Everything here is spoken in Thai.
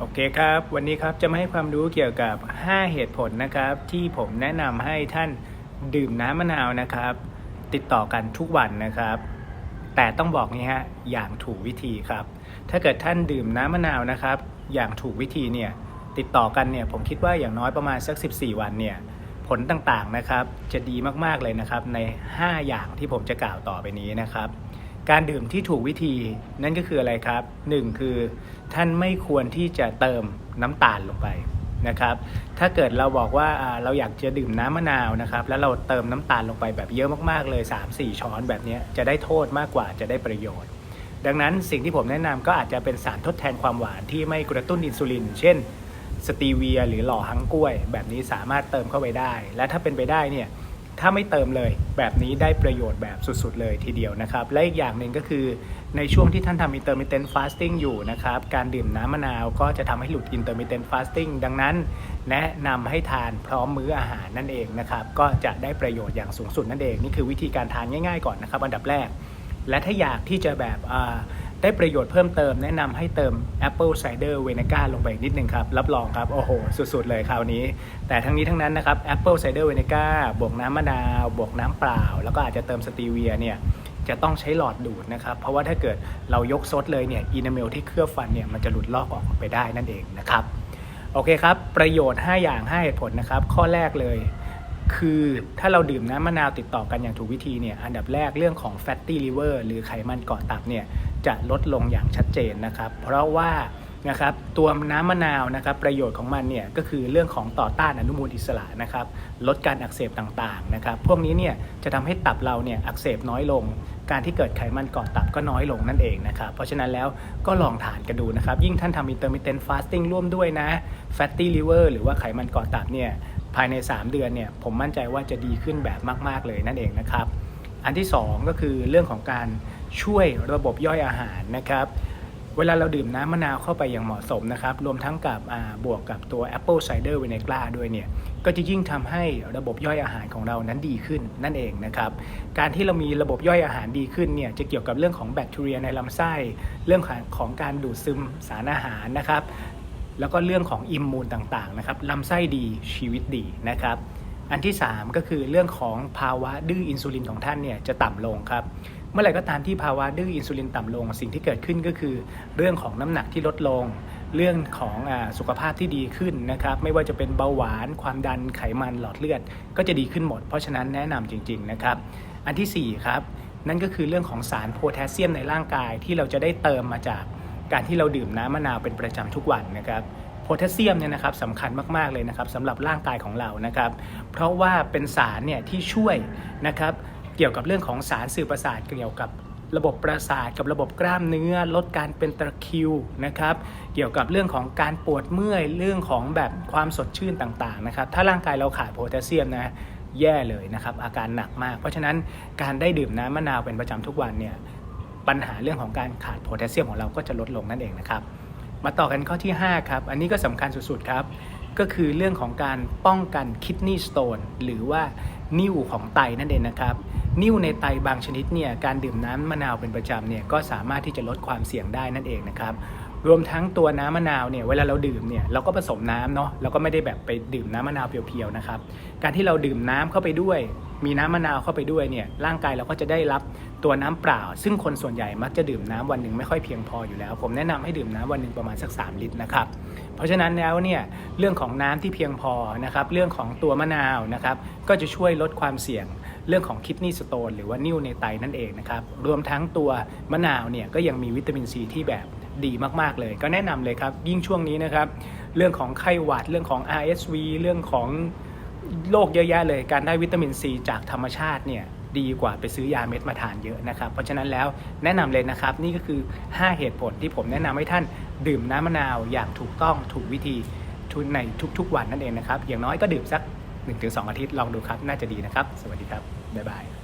โอเคครับ วันนี้ครับจะมาให้ความรู้เกี่ยวกับ 5 เหตุผลนะครับ ที่ผมแนะนำให้ท่านดื่มน้ำมะนาวนะครับ ติดต่อกันทุกวันนะครับ แต่ต้องบอกนี้ฮะอย่างถูกวิธีครับ ถ้าเกิดท่านดื่มน้ำมะนาวนะครับ อย่างถูกวิธีเนี่ยติดต่อกันเนี่ยผมคิดว่าอย่างน้อยประมาณสัก 14 วันเนี่ยผลต่างๆนะครับ จะดีมากๆเลยนะครับใน 5 อย่างที่ผมจะกล่าวต่อไปนี้นะครับ การดื่มที่ถูกวิธีนั่นก็คืออะไรครับหนึ่งคือท่านไม่ควรที่จะเติมน้ำตาลลงไปนะครับ ถ้าเกิดเราบอกว่าเราอยากจะดื่มน้ำมะนาวนะครับ แล้วเราเติมน้ำตาลลงไปแบบเยอะมากๆเลย 3-4 ช้อนแบบนี้จะได้โทษมากกว่าจะได้ประโยชน์ ดังนั้นสิ่งที่ผมแนะนำก็อาจจะเป็นสารทดแทนความหวานที่ไม่กระตุ้นอินซูลิน เช่นสตีเวียหรือหล่อฮังกล้วย แบบนี้สามารถเติมเข้าไปได้ และถ้าเป็นไปได้เนี่ย ถ้าไม่เติมเลยแบบนี้ได้ประโยชน์แบบสุดๆเลยทีเดียวนะครับ และอีกอย่างหนึ่งก็คือในช่วงที่ท่านทำ intermittent fasting อยู่นะครับ การดื่มน้ำมะนาวก็จะทำให้หลุด intermittent fasting ดังนั้น แนะนำให้ทานพร้อมมื้ออาหารนั่นเองนะครับ ก็จะได้ประโยชน์อย่างสูงสุดนั่นเอง นี่คือวิธีการทานง่ายๆก่อนนะครับ อันดับแรก และถ้าอยากที่จะแบบอ่า ได้ประโยชน์เพิ่มเติมแนะนำให้เติม Apple Cider Vinegar ลงไปอีกนิดนึงครับ รับรองครับ โอ้โห สุดๆเลยคราวนี้ แต่ทั้งนี้ทั้งนั้นนะครับ Apple Cider Vinegar บวกน้ำมะนาว บวกน้ำเปล่า แล้วก็อาจจะเติมสตีเวียเนี่ยจะต้องใช้หลอดดูดนะครับ เพราะว่าถ้าเกิดเรายกซดเลยเนี่ยอีนาเมลที่เคลือบฟันเนี่ยมันจะหลุดลอกออกไปได้นั่นเองนะครับ โอเคครับ ประโยชน์ 5 อย่าง5เหตุผลนะครับ ข้อแรกเลยคือถ้าเราดื่มน้ำมะนาวติดต่อกันอย่างถูกวิธีเนี่ยอันดับแรกเรื่องของ fatty liver หรือไขมันเกาะตับเนี่ย จะลดลงอย่างชัดเจนนะครับ เพราะว่านะครับตัวน้ำมะนาวนะครับประโยชน์ของมันเนี่ยก็คือเรื่องของต่อต้านอนุมูลอิสระนะครับลดการอักเสบต่างๆนะครับพวกนี้เนี่ยจะทำให้ตับเราเนี่ยอักเสบน้อยลง การที่เกิดไขมันเกาะตับก็น้อยลงนั่นเองนะครับเพราะฉะนั้นแล้วก็ลองทานกันดูนะครับ ยิ่งท่านทำ intermittent fasting ร่วมด้วยนะ fatty liver หรือว่าไขมันเกาะตับเนี่ยภายใน 3 เดือนเนี่ยผมมั่นใจว่าจะดีขึ้นแบบมาก ๆเลยนั่นเองนะครับอันที่ 2 ก็คือเรื่องของการ ช่วยระบบย่อยอาหารนะครับ เวลาเราดื่มน้ำมะนาวเข้าไปอย่างเหมาะสมนะครับ รวมทั้งกับบวกกับตัว Apple Cider Vinegar ด้วยเนี่ย ก็จะยิ่งทำให้ระบบย่อยอาหารของเรานั้นดีขึ้นนั่นเองนะครับ การที่เรามีระบบย่อยอาหารดีขึ้นเนี่ยจะเกี่ยวกับเรื่องของแบคทีเรียในลำไส้ เรื่องของของการดูดซึมสารอาหารนะครับ แล้วก็เรื่องของอิมมูนต่างๆนะครับลำไส้ดีชีวิตดีนะครับอันที่ 3 ก็คือเรื่องของภาวะดื้ออินซูลินของท่านเนี่ยจะต่ำลงครับ เมื่อไหร่ก็ตามที่ภาวะดื้ออินซูลินต่ำลง สิ่งที่เกิดขึ้นก็คือ เรื่องของน้ำหนักที่ลดลง เรื่องของอสุขภาพที่ดีขึ้นนะครับ ไม่ว่าจะเป็นเบาหวาน ความดันไขมันหลอดเลือด ก็จะดีขึ้นหมด เพราะฉะนั้นแนะนำจริง ๆ นะครับ อันที่4ครับนั่นก็คือเรื่องของสารโพแทสเซียมในร่างกายที่เราจะได้เติมมาจากการที่เราดื่มน้ำมะนาวเป็นประจำทุกวันนะครับโพแทสเซียมเนี่ยนะครับสำคัญมากๆเลยนะครับสำหรับร่างกายของเรานะครับ เพราะว่าเป็นสารเนี่ยที่ช่วยนะครับ เกี่ยวกับเรื่องของสารสื่อประสาทเกี่ยวกับระบบประสาทกับระบบกล้ามเนื้อลดการเป็นตะคิวนะครับ เกี่ยวกับเรื่องของการปวดเมื่อยเรื่องของแบบความสดชื่นต่างๆนะครับ ถ้าร่างกายเราขาดโพแทสเซียมนะแย่เลยนะครับ อาการหนักมาก เพราะฉะนั้นการได้ดื่มน้ำมะนาวเป็นประจำทุกวันเนี่ยปัญหาเรื่องของการขาดโพแทสเซียมของเราก็จะลดลงนั่นเองนะครับ มาต่อกันข้อที่ 5 ครับ อันนี้ก็สำคัญสุดๆครับ ก็คือเรื่องของการป้องกันคิดนี y สโตนหรือว่า นิ่วของไตนั่นเองนะครับ นิ่วในไตบางชนิดเนี่ยการดื่มน้ำมะนาวเป็นประจำเนี่ยก็สามารถที่จะลดความเสี่ยงได้นั่นเองนะครับ รวมทั้งตัวน้ำมะนาวเนี่ยเวลาเราดื่มเนี่ยเราก็ผสมน้ำเนาะเราก็ไม่ได้แบบไปดื่มน้ำมะนาวเพียวๆนะครับการที่เราดื่มน้ำเข้าไปด้วย มีน้ำมะนาวเข้าไปด้วยเนี่ยร่างกายเราก็จะได้รับตัวน้ำเปล่า ซึ่งคนส่วนใหญ่มักจะดื่มน้ำวันหนึ่งไม่ค่อยเพียงพออยู่แล้ว ผมแนะนำให้ดื่มน้ำวันหนึ่งประมาณสัก 3 ลิตรนะครับเพราะฉะนั้นแล้วเนี่ยเรื่องของน้ำที่เพียงพอนะครับเรื่องของตัวมะนาวนะครับก็จะช่วยลดความเสี่ยงเรื่องของคิดนี y สโตนหรือว่านิ่วในไตนั่นเองนะครับรวมทั้งตัวมะนาวเนี่ยก็ยังมีวิตามินซีที่แบบ ดีมากๆเลย ก็แนะนำเลยครับ ยิ่งช่วงนี้นะครับ เรื่องของไข้หวัดเรื่องของ RSV เรื่องของโรคเยอะแยะเลย การได้วิตามินซีจากธรรมชาติเนี่ยดีกว่าไปซื้อยาเม็ดมาทานเยอะนะครับ เพราะฉะนั้นแล้วแนะนำเลยนะครับ นี่ก็คือ 5 เหตุผลที่ผมแนะนำให้ท่านดื่มน้ำมะนาวอย่างถูกต้องถูกวิธีในทุกๆ วันนั่นเองนะครับ อย่างน้อยก็ดื่มสัก 1-2 อาทิตย์ลองดูครับ น่าจะดีนะครับ สวัสดีครับ บ๊ายบาย